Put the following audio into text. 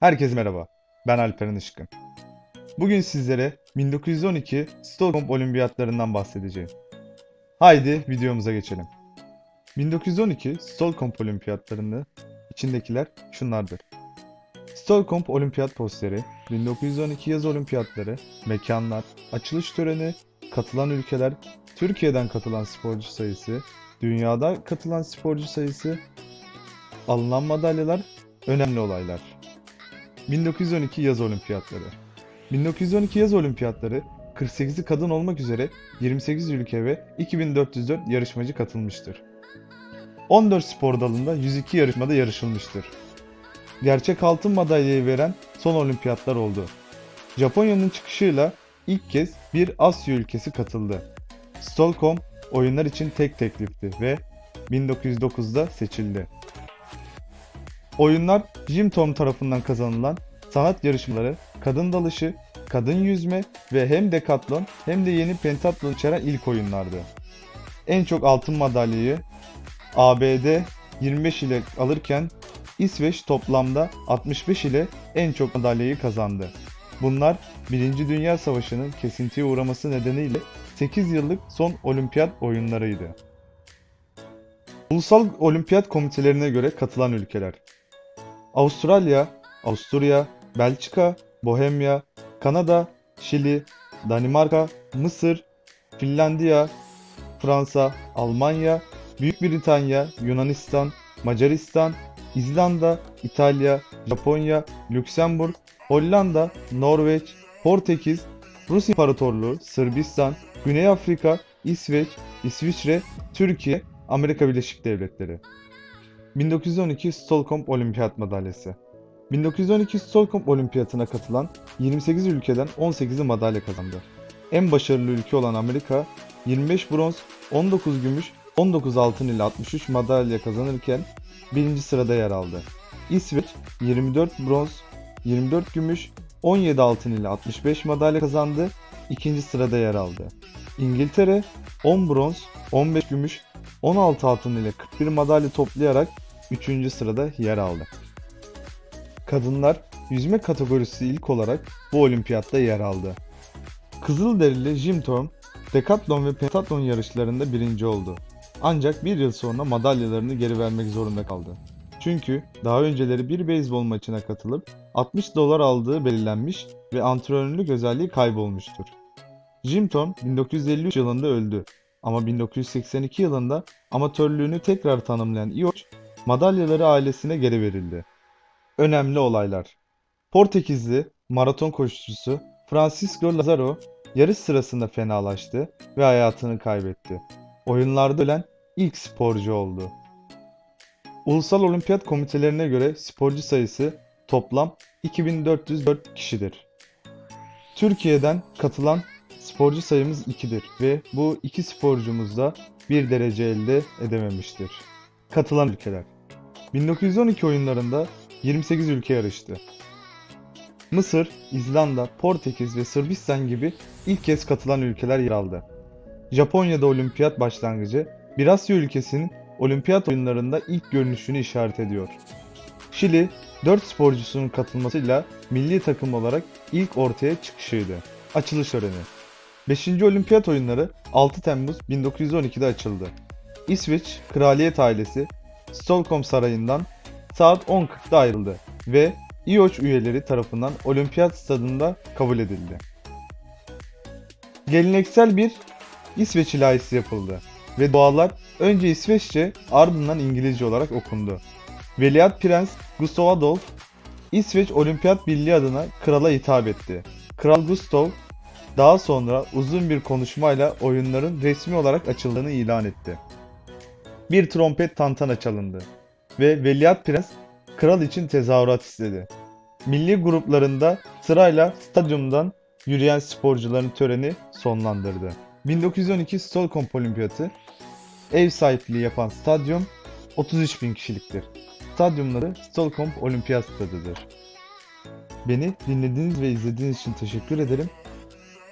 Herkese merhaba. Ben Alperen Işkın. Bugün sizlere 1912 Stockholm Olimpiyatlarından bahsedeceğim. Haydi videomuza geçelim. 1912 Stockholm Olimpiyatlarını içindekiler şunlardır. Stockholm Olimpiyat posteri, 1912 yaz olimpiyatları, mekanlar, açılış töreni, katılan ülkeler, Türkiye'den katılan sporcu sayısı, dünyada katılan sporcu sayısı, alınan madalyalar, önemli olaylar. 1912 yaz olimpiyatları. 1912 yaz olimpiyatları 48'i kadın olmak üzere 28 ülke ve 2404 yarışmacı katılmıştır. 14 spor dalında 102 yarışmada yarışılmıştır. Gerçek altın madalyayı veren son olimpiyatlar oldu. Japonya'nın çıkışıyla ilk kez bir Asya ülkesi katıldı. Stockholm oyunlar için tek teklifti ve 1909'da seçildi. Oyunlar Jim Thorne tarafından kazanılan sanat yarışmaları, kadın dalışı, kadın yüzme ve hem dekatlon hem de yeni pentatlon içeren ilk oyunlardı. En çok altın madalyayı ABD 25 ile alırken İsveç toplamda 65 ile en çok madalyayı kazandı. Bunlar 1. Dünya Savaşı'nın kesintiye uğraması nedeniyle 8 yıllık son olimpiyat oyunlarıydı. Ulusal Olimpiyat Komitelerine göre katılan ülkeler Avustralya, Avusturya, Belçika, Bohemya, Kanada, Şili, Danimarka, Mısır, Finlandiya, Fransa, Almanya, Büyük Britanya, Yunanistan, Macaristan, İzlanda, İtalya, Japonya, Lüksemburg, Hollanda, Norveç, Portekiz, Rus İmparatorluğu, Sırbistan, Güney Afrika, İsveç, İsviçre, Türkiye, Amerika Birleşik Devletleri. 1912 Stockholm Olimpiyat Madalyası 1912 Stockholm Olimpiyatına katılan 28 ülkeden 18'i madalya kazandı. En başarılı ülke olan Amerika 25 bronz, 19 gümüş, 19 altın ile 63 madalya kazanırken birinci sırada yer aldı. İsveç 24 bronz, 24 gümüş, 17 altın ile 65 madalya kazandı, ikinci sırada yer aldı. İngiltere 10 bronz, 15 gümüş, 16 altın ile 41 madalya toplayarak 3. sırada yer aldı. Kadınlar yüzme kategorisi ilk olarak bu olimpiyatta yer aldı. Kızılderili Jim Thorne, dekatlon ve pentatlon yarışlarında birinci oldu. Ancak bir yıl sonra madalyalarını geri vermek zorunda kaldı. Çünkü daha önceleri bir beyzbol maçına katılıp 60 dolar aldığı belirlenmiş ve antrenörlük özelliği kaybolmuştur. Jim Thorne 1953 yılında öldü ama 1982 yılında amatörlüğünü tekrar tanımlayan Ioch madalyaları ailesine geri verildi. Önemli olaylar Portekizli maraton koşucusu Francisco Lazaro yarış sırasında fenalaştı ve hayatını kaybetti. Oyunlarda ölen ilk sporcu oldu. Ulusal Olimpiyat Komitelerine göre sporcu sayısı toplam 2404 kişidir. Türkiye'den katılan sporcu sayımız 2'dir ve bu iki sporcumuz da bir derece elde edememiştir. Katılan ülkeler 1912 oyunlarında 28 ülke yarıştı. Mısır, İzlanda, Portekiz ve Sırbistan gibi ilk kez katılan ülkeler yer aldı. Japonya'da olimpiyat başlangıcı bir Asya ülkesinin olimpiyat oyunlarında ilk görünüşünü işaret ediyor. Şili, 4 sporcusunun katılmasıyla milli takım olarak ilk ortaya çıkışıydı. Açılış töreni 5. Olimpiyat oyunları 6 Temmuz 1912'de açıldı. İsveç kraliyet ailesi Stockholm Sarayı'ndan saat 10.40'da ayrıldı ve İOÇ üyeleri tarafından olimpiyat stadında kabul edildi. Geleneksel bir İsveç ilahisi yapıldı ve dualar önce İsveççe ardından İngilizce olarak okundu. Veliaht Prens Gustav Adolf İsveç Olimpiyat Birliği adına krala hitap etti. Kral Gustav daha sonra uzun bir konuşmayla oyunların resmi olarak açıldığını ilan etti. Bir trompet tantana çalındı ve Veliaht Prens kral için tezahürat istedi. Milli gruplarında sırayla stadyumdan yürüyen sporcuların töreni sonlandırdı. 1912 Stockholm Olimpiyatı ev sahipliği yapan stadyum 33 bin kişiliktir. Stadyumun adı Stockholm Olimpiyat Stadı'dır. Beni dinlediğiniz ve izlediğiniz için teşekkür ederim.